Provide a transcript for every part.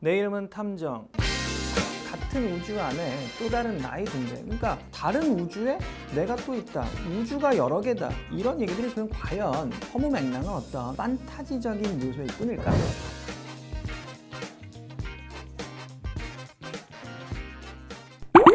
내 이름은 탐정. 같은 우주 안에 또 다른 나의 존재. 그러니까 다른 우주에 내가 또 있다. 우주가 여러 개다. 이런 얘기들이 그럼 과연 허무 맹랑한 어떤 판타지적인 요소일 뿐일까?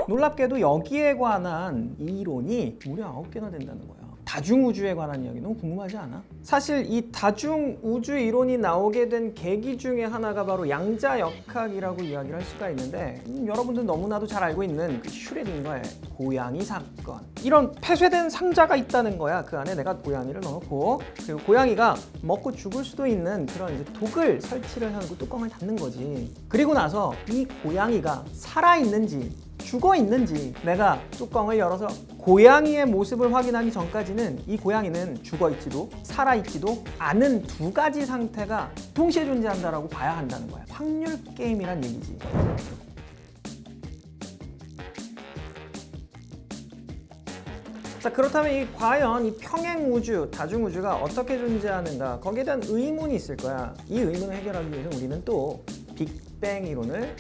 놀랍게도 여기에 관한 이론이 무려 아홉 개나 된다는 거야. 다중우주에 관한 이야기 너무 궁금하지 않아? 사실 이 다중우주 이론이 나오게 된 계기 중에 하나가 바로 양자역학이라고 이야기를 할 수가 있는데 음, 여러분들 너무나도 잘 알고 있는 그 슈레딩거의 고양이 사건. 이런 폐쇄된 상자가 있다는 거야. 그 안에 내가 고양이를 넣어놓고. 그리고 고양이가 먹고 죽을 수도 있는 그런 이제 독을 설치를 하고 뚜껑을 닫는 거지. 그리고 나서 이 고양이가 살아있는지 죽어 있는지 내가 뚜껑을 열어서 고양이의 모습을 확인하기 전까지는 이 고양이는 죽어 있지도 살아 있지도 않은 두 가지 상태가 동시에 존재한다라고 봐야 한다는 거야. 확률 게임이란 얘기지. 자 그렇다면 이 과연 이 평행 우주, 다중 우주가 어떻게 존재하는가 거기에 대한 의문이 있을 거야. 이 의문을 해결하기 위해서 우리는 또 빅뱅 이론을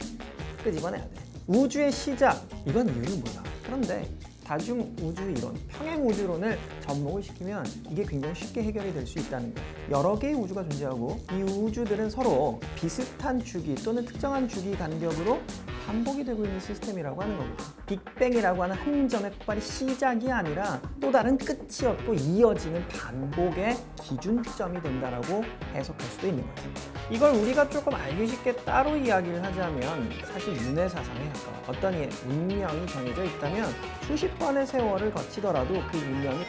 끄집어내야 돼. 우주의 시작 이건 이유는 몰라. 그런데 다중 우주 이론, 평행 우주론을 접목을 시키면 이게 굉장히 쉽게 해결이 될 수 있다는 거야. 여러 개의 우주가 존재하고 이 우주들은 서로 비슷한 주기 또는 특정한 주기 간격으로 반복이 되고 있는 시스템이라고 하는 거거든. 빅뱅이라고 하는 한 점의 폭발이 시작이 아니라 또 다른 끝이 없고 이어지는 반복의 기준점이 된다라고 해석할 수도 있는 거지. 이걸 우리가 조금 알기 쉽게 따로 이야기를 하자면 사실 윤회 사상에 가까워. 어떤 운명이 정해져 있다면 수십 번의 세월을 거치더라도 그 운명이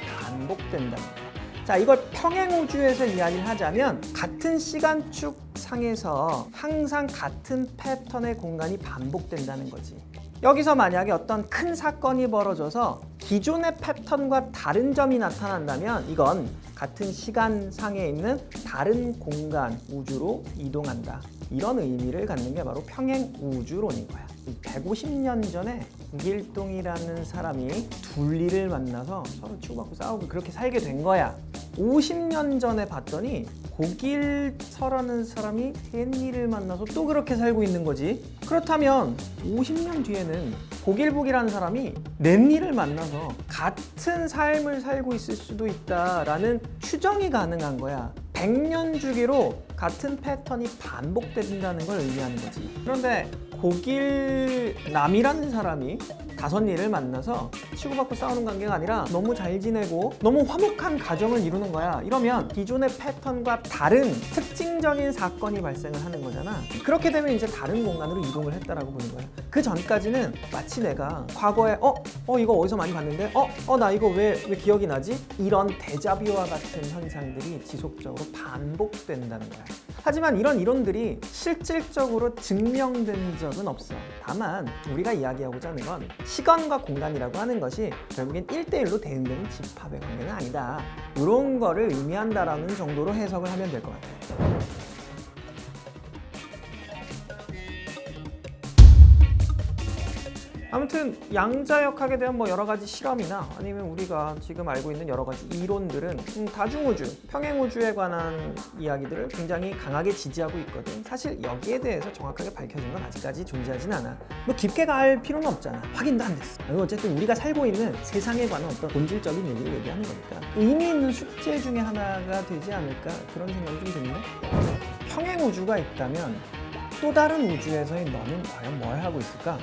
거야. 자, 이걸 평행 우주에서 이야기를 하자면 같은 시간축 상에서 항상 같은 패턴의 공간이 반복된다는 거지. 여기서 만약에 어떤 큰 사건이 벌어져서 기존의 패턴과 다른 점이 나타난다면 이건 같은 시간상에 있는 다른 공간, 우주로 이동한다. 이런 의미를 갖는 게 바로 평행 우주론인 거야. 150년 전에 국일동이라는 사람이 둘리를 만나서 서로 치고받고 싸우고 그렇게 살게 된 거야. 50년 전에 봤더니 고길서라는 사람이 헨리를 만나서 또 그렇게 살고 있는 거지. 그렇다면 50년 뒤에는 고길복이라는 사람이 넷리를 만나서 같은 삶을 살고 있을 수도 있다라는 추정이 가능한 거야. 100년 주기로 같은 패턴이 반복된다는 걸 의미하는 거지. 그런데 고길남이라는 사람이 다섯리를 만나서 치고받고 싸우는 관계가 아니라 너무 잘 지내고 너무 화목한 가정을 이루는 거야. 이러면 기존의 패턴과 다른 특징적인 사건이 발생을 하는 거잖아. 그렇게 되면 이제 다른 공간으로 이동을 했다라고 보는 거야. 그 전까지는 마치 내가 과거에 어? 어 이거 어디서 많이 봤는데? 어? 어 나 이거 왜, 왜 기억이 나지? 이런 데자뷰와 같은 현상들이 지속적으로 반복된다는 거야. 하지만 이런 이론들이 실질적으로 증명된 적은 없어. 다만 우리가 이야기하고자 하는 건 시간과 공간이라고 하는 것이 결국엔 1대1로 대응되는 집합의 관계는 아니다. 이런 거를 의미한다라는 정도로 해석을 하면 될 것 같아요. 아무튼 양자역학에 대한 뭐 여러 가지 실험이나 아니면 우리가 지금 알고 있는 여러 가지 이론들은 음, 다중우주, 평행우주에 관한 이야기들을 굉장히 강하게 지지하고 있거든. 사실 여기에 대해서 정확하게 밝혀진 건 아직까지 존재하진 않아. 뭐 깊게 갈 필요는 없잖아. 확인도 안 됐어. 어쨌든 우리가 살고 있는 세상에 관한 어떤 본질적인 얘기를 얘기하는 거니까 의미 있는 숙제 중에 하나가 되지 않을까 그런 생각이 좀 드는데 평행우주가 있다면 또 다른 우주에서의 너는 과연 뭘 하고 있을까?